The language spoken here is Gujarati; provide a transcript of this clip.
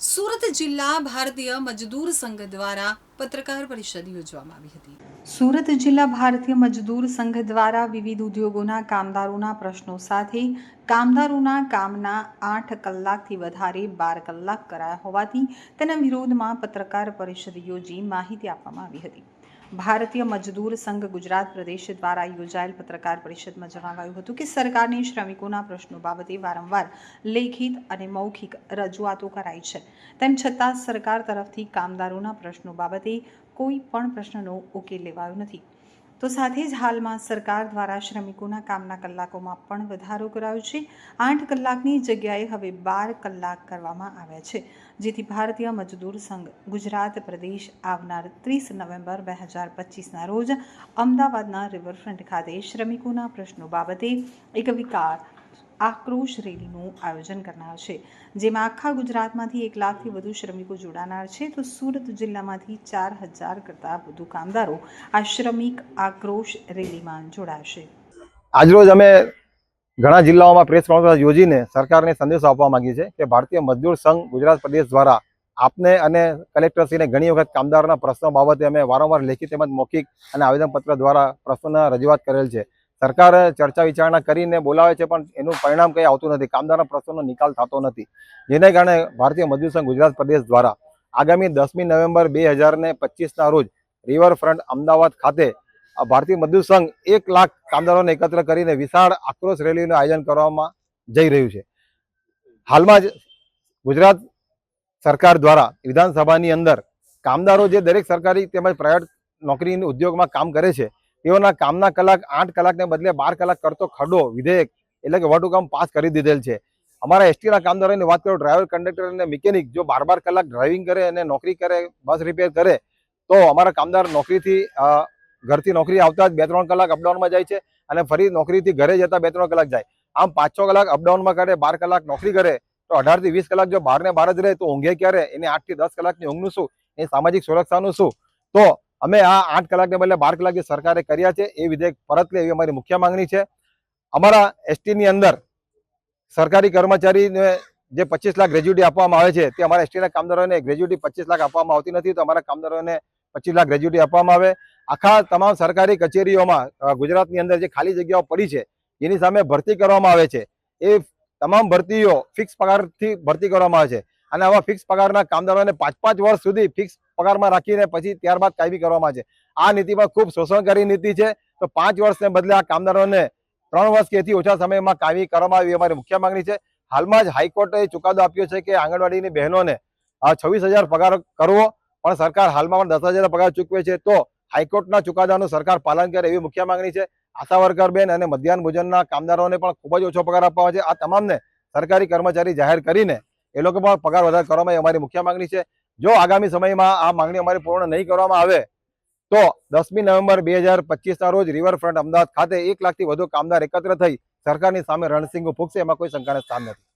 સુરત જિલ્લા ભારતીય મજદૂર સંઘ દ્વારા પત્રકાર પરિષદ યોજવામાં આવી હતી. સુરત જિલ્લા ભારતીય મજદૂર સંઘ દ્વારા વિવિધ ઉદ્યોગોના કામદારોના પ્રશ્નો સાથે કામદારોના કામના આઠ કલાકથી વધારે, બાર કલાક કરાયા હોવાથી તેના વિરોધમાં પત્રકાર પરિષદ યોજી માહિતી આપવામાં આવી હતી. ભારતીય મજદૂર સંઘ ગુજરાત પ્રદેશ દ્વારા યોજાયેલ પત્રકાર પરિષદમાં જણાવાયું હતું કે સરકારને શ્રમિકોના પ્રશ્નો બાબતે વારંવાર લેખિત અને મૌખિક રજૂઆતો કરાઈ છે. તેમ છતાં સરકાર તરફથી કામદારોના પ્રશ્નો બાબતે કોઈ પણ પ્રશ્નનો ઉકેલ લેવાયો નથી. તો સાથે જ હાલમાં સરકાર દ્વારા શ્રમિકોના કામના કલાકોમાં પણ વધારો કરાયો છે. આઠ કલાકની જગ્યાએ હવે બાર કલાક કરવામાં આવ્યા છે. જેથી ભારતીય મજદૂર સંઘ ગુજરાત પ્રદેશ આવનાર ત્રીસ નવેમ્બર બે હજાર પચીસના રોજ અમદાવાદના રિવરફ્રન્ટ ખાતે શ્રમિકોના પ્રશ્નો બાબતે એક વિકાર આક્રોશ રેલીનું આયોજન કરનાર છે. જેમાં આખા ગુજરાતમાંથી એક લાખથી વધુ શ્રમિકો જોડાનાર છે. તો સુરત જિલ્લામાંથી ચાર હજાર કરતાં વધુ કામદારો આ શ્રમિક આક્રોશ રેલીમાં જોડાશે. આજરોજ અમે ઘણા જિલ્લાઓમાં પ્રેસ કોન્ફરન્સ યોજીને સરકારને સંદેશો આપવા માંગીએ છીએ કે ભારતીય મજદૂર સંઘ ગુજરાત પ્રદેશ દ્વારા આપને અને કલેક્ટરશ્રીને ઘણી વખત કામદારોના પ્રશ્નો બાબતે અમે વારંવાર લેખિત તેમજ મૌખિક અને આવેદનપત્ર દ્વારા પ્રશ્નોના રજૂઆત કરેલ છે. સરકાર ચર્ચા વિચારણા કરીને બોલાવે છે, પણ એનું પરિણામ કંઈ આવતું નથી. કામદારના પ્રશ્નોનો નિકાલ થતો નથી. જેને કારણે ભારતીય મજદૂર સંઘ ગુજરાત પ્રદેશ દ્વારા આગામી દસમી નવેમ્બર બે હજારને પચીસના રોજ રિવરફ્રન્ટ અમદાવાદ ખાતે ભારતીય મજદૂર સંઘ એક લાખ કામદારોને એકત્ર કરીને વિશાળ આક્રોશ રેલીનું આયોજન કરવામાં જઈ રહ્યું છે. હાલમાં જ ગુજરાત સરકાર દ્વારા વિધાનસભાની અંદર કામદારો જે દરેક સરકારી તેમજ પ્રાઇવેટ નોકરીની ઉદ્યોગમાં કામ કરે છે તેઓના કામના કલાક, આઠ કલાકને બદલે બાર કલાક કરતો ખરડો વિધેયક એટલે કે વટહુકમ પાસ કરી દીધેલ છે. અમારા એસટીના કામદારોની વાત કરું ડ્રાઈવર કંડક્ટર અને મિકેનિક જો બાર બાર કલાક ડ્રાઇવિંગ કરે અને નોકરી કરે બસ રિપેર કરે, તો અમારા કામદાર નોકરીથી ઘરથી નોકરી આવતા જ બે ત્રણ કલાક અપડાઉનમાં જાય છે અને ફરી નોકરીથી ઘરે જતા બે ત્રણ કલાક જાય. આમ પાંચ છ કલાક અપડાઉનમાં કરે, બાર કલાક નોકરી કરે, તો અઢારથી વીસ કલાક જો બહારને બહાર જ રહે તો ઊંઘે ક્યારે? એને આઠથી દસ કલાકની ઊંઘનું શું? એ સામાજિક સુરક્ષાનું શું? તો અમે આ આઠ કલાકને બદલે બાર કલાક જે સરકારે કર્યા છે. એ વિધેયક પરત લે એવી અમારી મુખ્ય માંગણી છે. અમારા એસટીની અંદર સરકારી કર્મચારીને જે પચીસ લાખ ગ્રેજ્યુટી આપવામાં આવે છે, તે અમારા એસટીના કામદારોને ગ્રેજ્યુટી પચીસ લાખ આપવામાં આવતી નથી. તો અમારા કામદારોને પચીસ લાખ ગ્રેજ્યુટી આપવામાં આવે. આખા તમામ સરકારી કચેરીઓમાં ગુજરાતની અંદર જે ખાલી જગ્યાઓ પડી છે, એની સામે ભરતી કરવામાં આવે છે. એ તમામ ભરતીઓ ફિક્સ પગારથી ભરતી કરવામાં આવે છે. અને આવા ફિક્સ પગારના કામદારોને પાંચ પાંચ વર્ષ સુધી ફિક્સ પગારમાં રાખીને પછી ત્યારબાદ કાયમી કરવામાં છે. આ નીતિમાં ખૂબ શોષણકારી નીતિ છે. તો પાંચ વર્ષને બદલે આ કામદારોને ત્રણ વર્ષ કેથી ઓછા સમયમાં કાયમી કરવામાં આવી અમારી મુખ્ય માંગણી છે. હાલમાં જ હાઈકોર્ટે ચુકાદો આપ્યો છે કે આંગણવાડીની બહેનોને છવ્વીસ હજાર પગાર કરવો, પણ સરકાર હાલમાં પણ દસ હજાર પગાર ચૂકવે છે. તો હાઈકોર્ટના ચુકાદાનું સરકાર પાલન કરે એવી મુખ્ય માંગણી છે. આશા વર્કર બેન અને મધ્યાહન ભોજનના કામદારોને પણ ખૂબ જ ઓછો પગાર આપવામાં આવે છે. આ તમામને સરકારી કર્મચારી જાહેર કરીને એ લોકો પણ પગાર વધારે કરવામાં અમારી મુખ્ય માંગણી છે, જો આગામી સમયમાં આ માંગણી અમારી પૂર્ણ નહીં કરવામાં આવે, તો દસમી નવેમ્બર બે હજાર પચીસના રોજ રિવરફ્રન્ટ અમદાવાદ ખાતે એક લાખથી વધુ કામદાર એકત્ર થઈ સરકારની સામે રણસિંગો ફૂંકશે એમાં કોઈ શંકાને સ્થાન નથી.